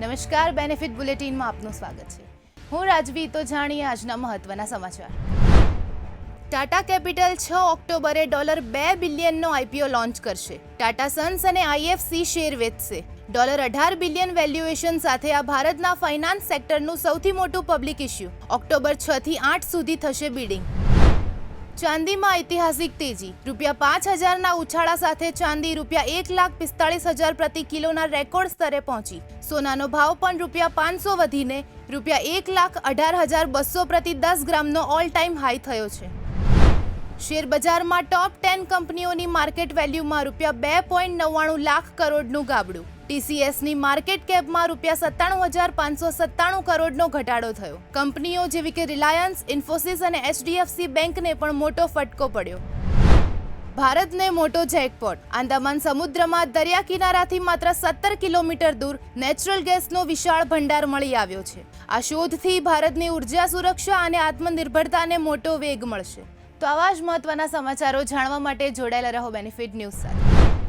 નમસ્કાર બેનિફિટ બુલેટિનમાં આપનું સ્વાગત છે. હું રાજવી, તો જાણીએ આજના મહત્વના સમાચાર. ટાટા કેપિટલ છ ઓક્ટોબરે ડોલર બે બિલિયનનો આઈપીઓ લોન્ચ કરશે. ટાટા સન્સ અને આઈએફસી શેર વેચશે. ડોલર અઢાર બિલિયન વેલ્યુએશન સાથે આ ભારતના ફાઇનાન્સ સેક્ટરનું સૌથી મોટું પબ્લિક ઇશ્યુ. ઓક્ટોબર છ થી આઠ સુધી થશે બિડિંગ. ચાંદીમાં ઐતિહાસિક તેજી. રૂપિયા પાંચ હજારના ઉછાળા સાથે ચાંદી રૂપિયા એક લાખ પિસ્તાળીસ હજાર પ્રતિ કિલોના રેકોર્ડ સ્તરે પહોંચી. સોનાનો ભાવ પણ રૂપિયા પાંચસો વધીને રૂપિયા એક લાખ અઢાર હજાર બસો પ્રતિ દસ ગ્રામનો ઓલ ટાઈમ હાઈ થયો છે. શેરબજારમાં ટોપ ટેન કંપનીઓની માર્કેટ વેલ્યુમાં રૂપિયા બે પોઈન્ટ નવ્વાણું લાખ કરોડનું ગાબડું. ટીસીએસની માર્કેટ કેપમાં રૂપિયા સત્તાણું હજાર પાંચસો સત્તાણું કરોડનો ઘટાડો થયો. કંપનીઓ જેવી કે રિલાયન્સ, ઇન્ફોસિસ અને એચડીએફસી બેંકને પણ મોટો ફટકો પડ્યો. ભારતને મોટો જેકપોટ. આંદામાન સમુદ્રમાં દરિયા કિનારાથી માત્ર સત્તર કિલોમીટર દૂર નેચરલ ગેસનો વિશાળ ભંડાર મળી આવ્યો છે. આ શોધથી ભારતની ઊર્જા સુરક્ષા અને આત્મનિર્ભરતાને મોટો વેગ મળશે. તો આવા જ મહત્વના સમાચારો જાણવા માટે જોડાયેલા રહો બેનિફિટ ન્યૂઝ સાથે.